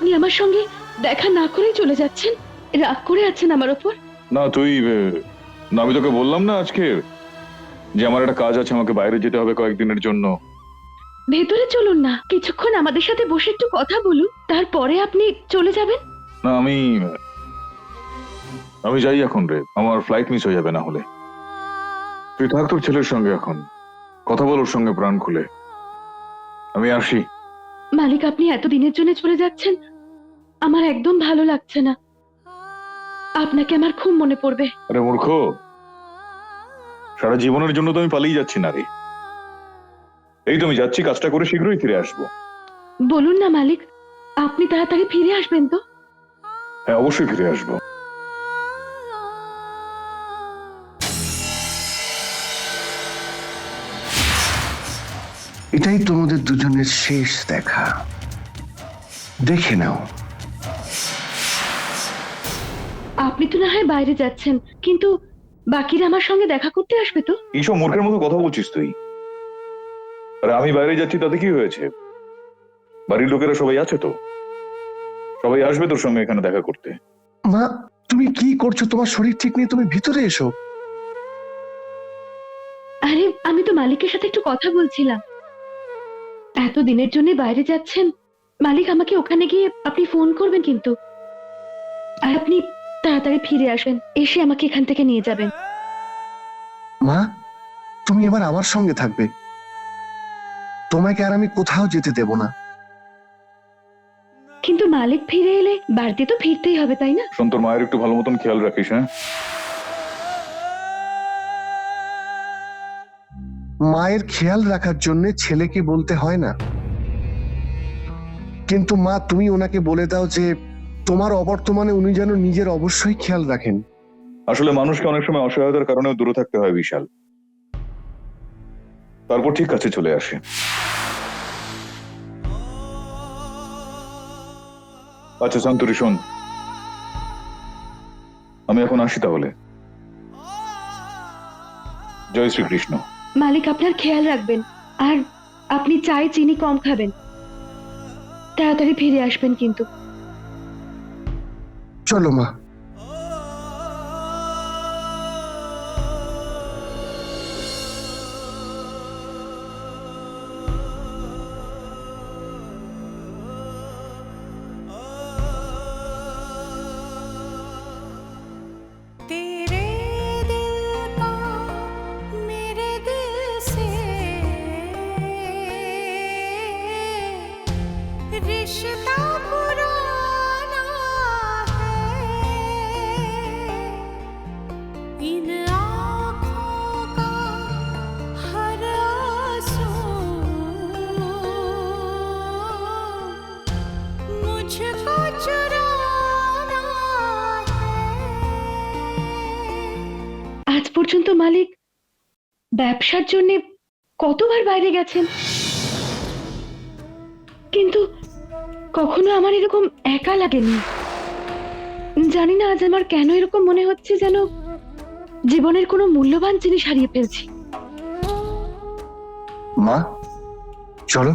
আপনি আমার সঙ্গে দেখা না করেই চলে যাচ্ছেন? রাগ করে আছেন আমার ওপর? না তুই না আমি তোকে বললাম না আজকে যে আমার একটা কাজ আছে আমাকে বাইরে যেতে হবে কয়েকদিনের জন্য। ভেতরে চলুন না। কিছুক্ষণ আমাদের সাথে বসে একটু কথা বলুন তারপরে আপনি চলে যাবেন? না আমি আমি যাই এখন রে। আমার ফ্লাইট মিস হয়ে যাবে না হলে। তুই থাক তোর ছেলের সঙ্গে এখন। কথা বল ওর সঙ্গে প্রাণ খুলে। আমি আসি। মালিক আপনি এত দিনের জন্য চলে যাচ্ছেন? আমার একদম ভালো লাগছে না। আপনাকে আমার খুব মনে পড়বে। আরে মূর্খ সারা জীবনের জন্য তো আমি পালিয়ে যাচ্ছি না রে। এই তো আমি যাচ্ছি কাজটা করে শীঘ্রই ফিরে আসব। বলুন না মালিক আপনি তাড়াতাড়ি ফিরে আসবেন তো? হ্যাঁ অবশ্যই ফিরে আসব। এটাই তোমাদের দুজনের শেষ দেখা। দেখে নাও। আপনি তো না হয় বাইরে যাচ্ছেন কিন্তু বাকিরা আমার সঙ্গে দেখা করতে আসবে তো? এইসব মূর্খের মতো কথা বলছিস তুই। আরে আমি বাইরে যাচ্ছি তাতে কি হয়েছে? বাড়ির লোকেরা সবাই আছে তো? সবাই আসবে তোর সঙ্গে এখানে দেখা করতে। মা তুমি কি করছ? তোমার শরীর ঠিক নেই তুমি ভিতরে এসো। আরে আমি তো মালিকের সাথে একটু কথা বলছিলাম। এত দিনের জন্য বাইরে যাচ্ছেন? মালিক আমাকে ওখানে গিয়ে আপনি ফোন করবেন কিন্তু। আর আপনি তাড়াতাড়ি ফিরে আসবেন এসে আমাকে এখান থেকে নিয়ে যাবেন। মা তুমি এবার আমার সঙ্গে থাকবে। তোমাকে আর আমি কোথাও যেতে দেব না। কিন্তু মালিক ফিরে এলে বাড়িতে তো ফিরতেই হবে তাই না? শোন তোর মায়ের একটু ভালো মতন খেয়াল রাখিস হ্যাঁ? মায়ের খেয়াল রাখার জন্য ছেলেকে বলতে হয় না। কিন্তু মা তুমি ওনাকে বলে দাও যে তোমার অবর্তমানে উনি যেন নিজের অবশ্যই খেয়াল রাখেন। আসলে মানুষকে অনেক সময় অসহায়তার কারণেও দূরে থাকতে হয় বিশাল। তারপর ঠিক কাছে চলে আসে। আচ্ছা সন্তরি শোন। আমি এখন আসি তাহলে। জয় শ্রীকৃষ্ণ। মালিক আপনার খেয়াল রাখবেন। আর আপনি চাই চিনি কম খাবেন। তাড়াতাড়ি ফিরে আসবেন কিন্তু। চলো মা। পর্যন্ত মালিক ব্যবসার জন্য কতবার বাইরে গেছেন? কিন্তু কখনো আমার এরকম একা লাগেনি। জানি না আজ আমার কেন এরকম মনে হচ্ছে যেন জীবনের কোনো মূল্যবান জিনিস হারিয়ে ফেলছি। মা, চলো।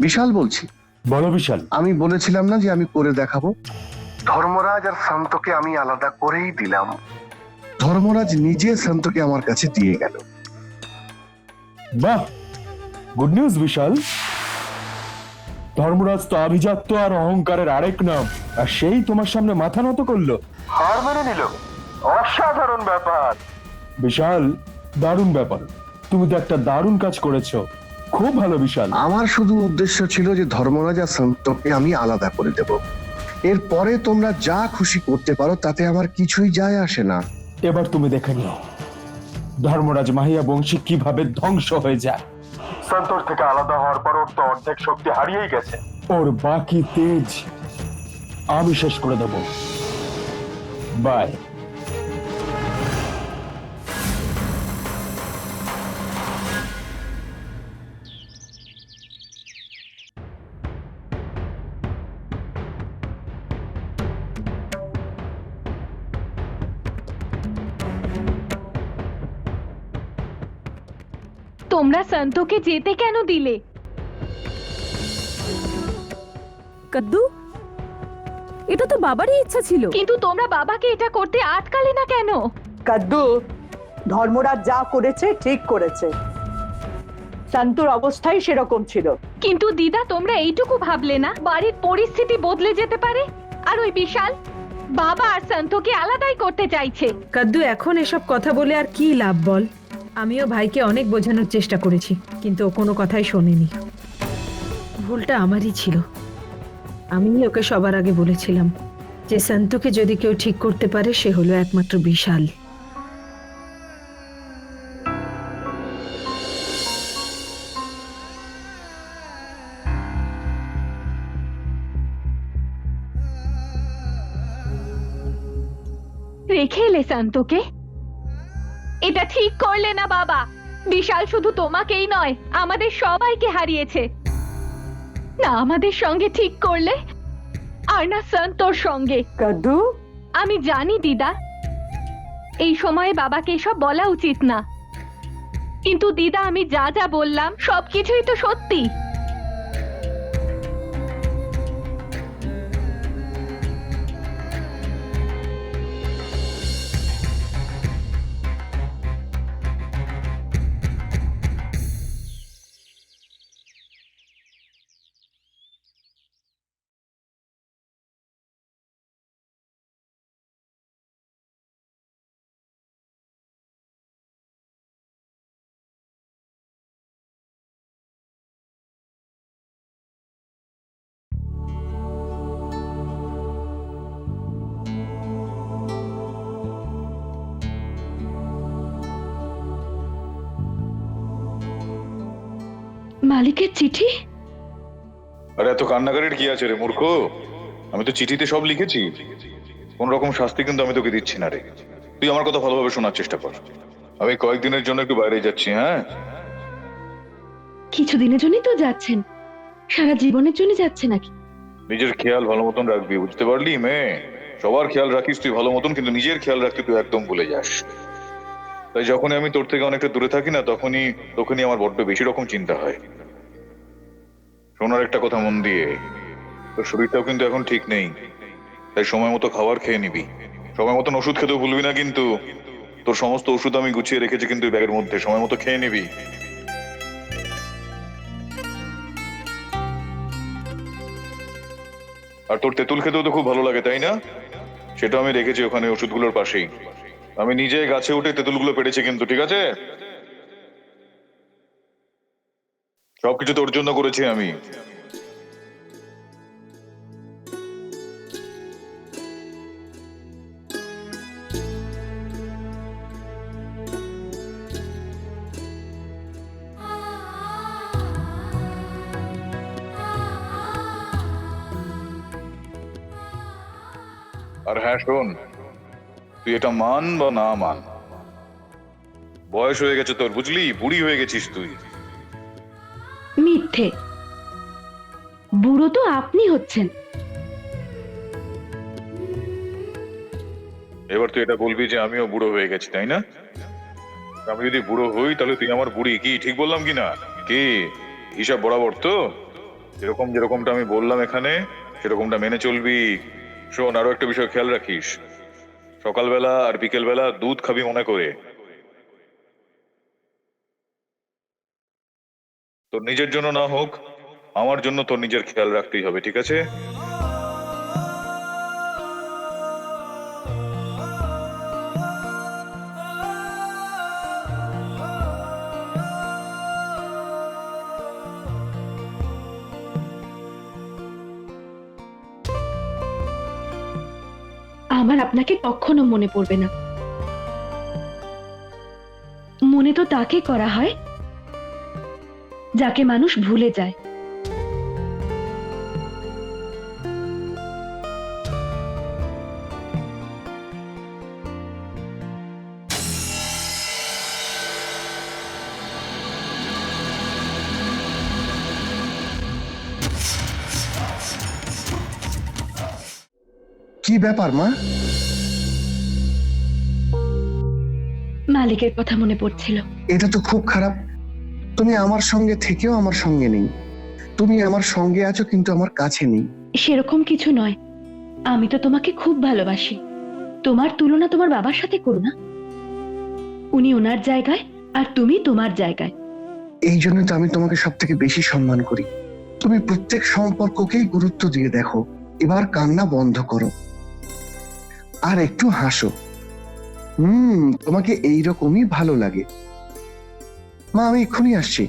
বিশাল বলছি। বলো বিশাল। আমি বলেছিলাম না যে আমি করে দেখাবো? ধর্মরাজ আর শান্তকে আমি আলাদা করেই দিলাম। ধর্মরাজ নিজে শান্তকে আমার কাছে দিয়ে গেল। বাহ গুড নিউজ বিশাল। ধর্মরাজ তো আভিজাত্য আর অহংকারের আরেক নাম আর সেই তোমার সামনে মাথা নত করল। হার মেনে নিল। অসাধারণ ব্যাপার। বিশাল দারুণ ব্যাপার। তুমি তো একটা দারুণ কাজ করেছ। খুব ভালো বিশাল। আমার শুধু উদ্দেশ্য ছিল যে ধর্মরাজ আর শান্তকে আমি আলাদা করে দেব। এরপরে তোমরা যা খুশি করতে পারো তাতে আমার কিছুই যায় আসে না। এবার তুমি দেখে নিও ধর্মরাজ মাহিয়া বংশী কীভাবে ধ্বংস হয়ে যায়। সন্তোষ থেকে আলাদা হওয়ার পর ওর তো অর্ধেক শক্তি হারিয়েই গেছে। ওর বাকি তেজ আমি শেষ করে দেব। বাই তোমরা সন্তোকে যেতে কেন দিলে? কাদ্দু এটা তো বাবারই ইচ্ছা ছিল। কিন্তু তোমরা বাবাকে এটা করতে আটকালে না কেন? কাদ্দু ধর্মরাজ যা করেছে ঠিক করেছে। শান্তর অবস্থাই সেরকম ছিল। কিন্তু দিদা তোমরা এইটুকু ভাবলে না? বাড়ির পরিস্থিতি বদলে যেতে পারে? আর ওই বিশাল বাবা আর সন্তোকে আলাদাই করতে চাইছে। কাদ্দু এখন এসব কথা বলে আর কি লাভ বল? আমিও ভাইকে অনেক বোঝানোর চেষ্টা করেছি, কিন্তু ও কোনো কথাই শোনেনি। ভুলটা আমারই ছিল। আমি ওকে সবার আগে বলেছিলাম যে সন্তকে যদি কেউ ঠিক করতে পারে, সে হলো একমাত্র বিশাল। রেখে এলে সন্তোকে এটা ঠিক করলে না বাবা। বিশাল শুধু তোমাকেই নয় আমাদের সবাইকে হারিয়েছে। না আমাদের সঙ্গে ঠিক করলে? আর না সন্তোর সঙ্গে। কাদু? আমি জানি দিদা। এই সময়ে বাবাকে এসব বলা উচিত না। কিন্তু দিদা আমি যা যা বললাম সবকিছুই তো সত্যি। মালিকের চিঠি? আরে এত কান্নাকারির কি আছে রে মূর্খ? আমি তো চিঠিতে সব লিখেছি। কোন রকম শাস্তি কিন্তু আমি তোকে দিচ্ছি না রে। তুই আমার কথা ভালোভাবে শোনার চেষ্টা কর। আমি কয়েকদিনের জন্য একটু বাইরে যাচ্ছি হ্যাঁ? কিছুদিনের জন্যই তো যাচ্ছেন। সারা জীবনের জন্য যাচ্ছে নাকি? নিজের খেয়াল ভালো মতন রাখবি বুঝতে পারলি মেয়ে? সবার খেয়াল রাখিস তুই ভালো মতন কিন্তু নিজের খেয়াল রাখতে তুই একদম ভুলে যাস। তাই যখনই আমি তোর থেকে অনেকটা দূরে থাকি না তখনই তখনই আমার বড্ড বেশি রকম চিন্তা হয়। শোনার একটা কথা মন দিয়ে। তোর শরীরটাও কিন্তু এখন ঠিক নেই। তাই সময় মতো খাবার খেয়ে নিবি। সময় মতন ওষুধ খেতেও ভুলবি না কিন্তু। তোর সমস্ত ওষুধ আমি গুছিয়ে রেখেছি কিন্তু ব্যাগের মধ্যে। সময় মতো খেয়ে নিবি। আর তোর তেঁতুল খেতেও তো খুব ভালো লাগে, তাই না? সেটা আমি রেখেছি ওখানে ওষুধগুলোর পাশেই। আমি নিজে গাছে উঠে তেঁতুলগুলো পেরেছি কিন্তু, ঠিক আছে? সবকিছু তোর জন্য করেছি আমি। আর হ্যাঁ শোন, তুই এটা মান বা না মান? বয়স হয়ে গেছে তোর, বুঝলি? বুড়ি হয়ে গেছিস তুই। মিথ্যে বুড়ো তো আপনি হচ্ছেন। এবার তুই এটা বলবি যে আমিও বুড়ো হয়ে গেছি, তাই না? আমি যদি বুড়ো হই, তাহলে তুই আমার বুড়ি। কি, ঠিক বললাম কি না? কি? হিসাব বরাবর তো? যেরকম যেরকমটা আমি বললাম এখানে, সেরকমটা মেনে চলবি। শোন, আরও একটা বিষয় খেয়াল রাখিস। সকালবেলা আর বিকেলবেলা দুধ খাবি মনে করে। তোর নিজের জন্য না হোক, আমার জন্য তোর নিজের খেয়াল রাখতেই হবে, ঠিক আছে? আমার আপনাকে কখনো মনে পড়বে না। মনে তো তাকে করা হয় যাকে মানুষ ভুলে যায়। কি ব্যাপার মা? মালিকের কথা মনে পড়ছিল। এটা তো খুব খারাপ। তুমি আমার সঙ্গে থেকেও আমার সঙ্গে নেই। তুমি আমার সঙ্গে আছো কিন্তু আমার কাছে নেই। সেরকম কিছু নয়। আমি তো তোমাকে খুব ভালোবাসি। তোমার তুলনা তোমার বাবার সাথে করো না। উনি ওনার জায়গায় আর তুমি তোমার জায়গায়। এই জন্য তো আমি তোমাকে সব থেকে বেশি সম্মান করি। তুমি প্রত্যেক সম্পর্ককেই গুরুত্ব দিয়ে দেখো। এবার কান্না বন্ধ করো। আর একটু হাসো। হুম তোমাকে এইরকমই ভালো লাগে। মা আমি এক্ষুনি আসছি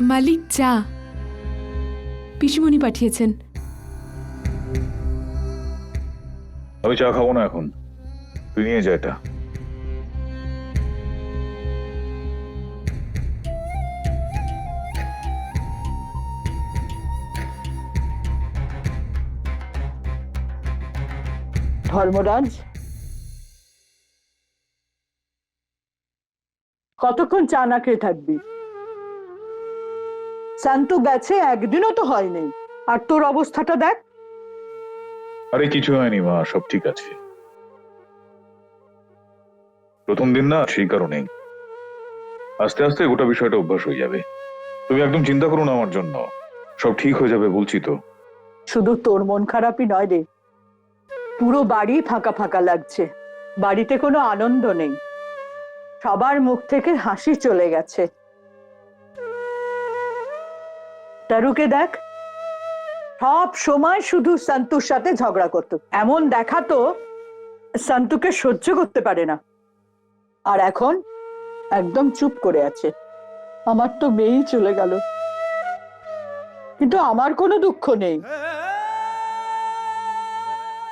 মালিক চা। পিসিমণি পাঠিয়েছেন। আমি চা খাব না এখন। তুই নিয়ে যা এটা। ধর্মরাজ? কতক্ষণ চা না খেয়ে থাকবি? শান্তু গেছে একদিনও তো হয়নি। আর তোর অবস্থাটা দেখ। আরে কিছু হয়নি মা সব ঠিক আছে। প্রথম দিন না সেই কারণেই। আস্তে আস্তে গোটা বিষয়টা অভ্যাস হয়ে যাবে। তুমি একদম চিন্তা করো না আমার জন্য। সব ঠিক হয়ে যাবে বলছি তো। শুধু তোর মন খারাপই নয় রে। পুরো বাড়ি ফাঁকা ফাঁকা লাগছে। বাড়িতে কোনো আনন্দ নেই। সবার মুখ থেকে হাসি চলে গেছে। তারুকে দেখ। সব সময় শুধু সন্তুর সাথে ঝগড়া করতো। এমন দেখাতো সন্তুকে সহ্য করতে পারে না। আর এখন একদম চুপ করে আছে। আমার তো মেয়েই চলে গেল। কিন্তু আমার কোনো দুঃখ নেই।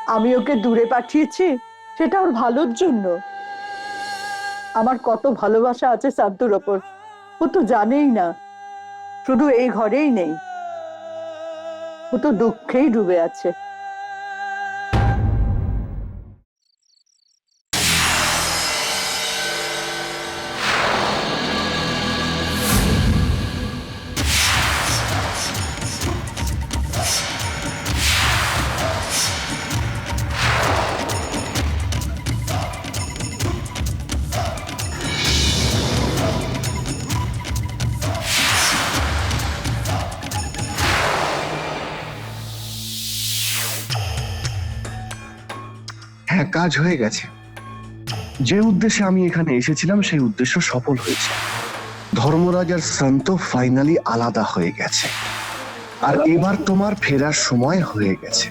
আমি ওকে দূরে পাঠিয়েছি, সেটা ওর ভালোর জন্য। আমার কত ভালোবাসা আছে সান্তুর ওপর। ও তো জানেই না। শুধু এই ঘরেই নেই ও তো দুঃখেই ডুবে আছে। কাজ হয়ে গেছে। যে উদ্দেশ্যে আমি এখানে এসেছিলাম, সেই উদ্দেশ্য সফল হয়েছে। ধর্মরাজ আর সন্ত ফাইনালি আলাদা হয়ে গেছে। আর এবার তোমার ফেরার সময় হয়ে গেছে।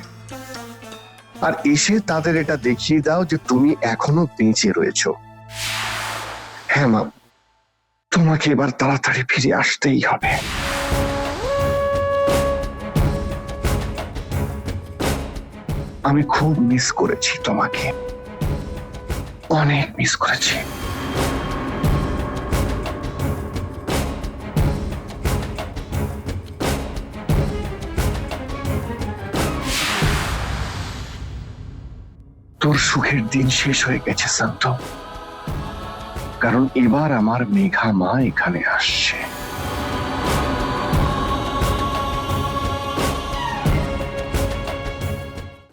আর এসে তাদের এটা দেখিয়ে দাও যে তুমি এখনও বেঁচে রয়েছো। হ্যাঁ মা। তোমাকে এবার তাড়াতাড়ি ফিরে আসতেই হবে। আমি খুব মিস করেছি তোমাকে। অনেক মিস করেছি। তোর সুখের দিন শেষ হয়ে গেছে শান্ত কারণ এবার আমার মেঘা মা এখানে আসছে।